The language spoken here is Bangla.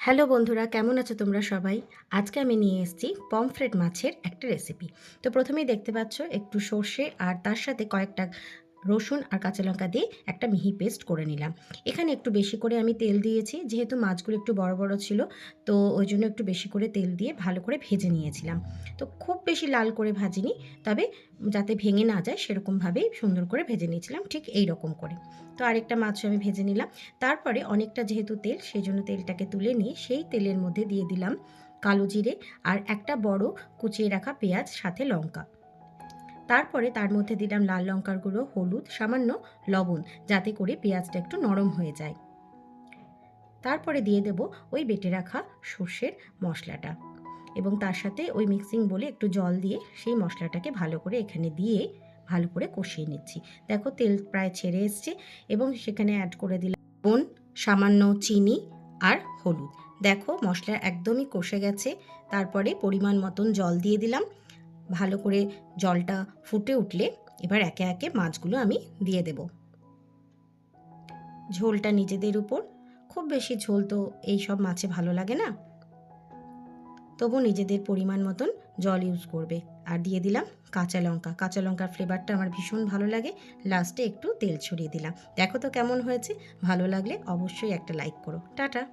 হ্যালো বন্ধুরা, কেমন আছো তোমরা সবাই? আজকে আমি নিয়ে এসেছি পমফ্রেড মাছের একটা রেসিপি তো প্রথমেই দেখতে পাচ্ছ একটু সর্ষে আর তার সাথে কয়েকটা রসুন আর কাঁচা লঙ্কা দিয়ে একটা মিহি পেস্ট করে নিলাম। এখানে একটু বেশি করে আমি তেল দিয়েছি, যেহেতু মাছগুলো একটু বড় বড় ছিল, তো ওই জন্য একটু বেশি করে তেল দিয়ে ভালো করে ভেজে নিয়েছিলাম। তো খুব বেশি লাল করে ভাজিনি, তবে যাতে ভেঙে না যায় সেরকমভাবেই সুন্দর করে ভেজে নিয়েছিলাম, ঠিক এই রকম করে। তো আরেকটা মাছও আমি ভেজে নিলাম। তারপরে অনেকটা যেহেতু তেল, সেই জন্য তেলটাকে তুলে নিয়ে সেই তেলের মধ্যে দিয়ে দিলাম কালো জিরে আর একটা বড় কুচিয়ে রাখা পেঁয়াজ, সাথে লঙ্কা। তারপরে তার মধ্যে দিলাম লাল লঙ্কার গুঁড়ো, হলুদ, সামান্য লবণ, যাতে করে পেঁয়াজটা একটু নরম হয়ে যায়। তারপরে দিয়ে দেব ওই বেটে রাখা সর্ষের মশলাটা এবং তার সাথে ওই মিক্সিং বলে একটু জল দিয়ে সেই মশলাটাকে ভালো করে এখানে দিয়ে ভালো করে কষিয়ে নিচ্ছি। দেখো তেল প্রায় ছেড়ে এসছে এবং সেখানে অ্যাড করে দিলাম বোন সামান্য চিনি আর হলুদ। দেখো মশলা একদমই কষে গেছে, তারপরে পরিমাণ মতন জল দিয়ে দিলাম। ভালো করে জলটা ফুটে উঠলে এবার একে একে মাছগুলো আমি দিয়ে দেব। ঝোলটা নিজেদের উপর, খুব বেশি ঝোল তো এই সব মাছে ভালো লাগে না। তবু নিজেদের পরিমাণ মতন জল ইউজ করবে। আর দিয়ে দিলাম কাঁচা লঙ্কা। কাঁচা লঙ্কার ফ্লেভারটা আমার ভীষণ ভালো লাগে। লাস্টে একটু তেল ছড়িয়ে দিলাম। দেখো তো কেমন হয়েছে। ভালো লাগলে অবশ্যই একটা লাইক করো। টাটা!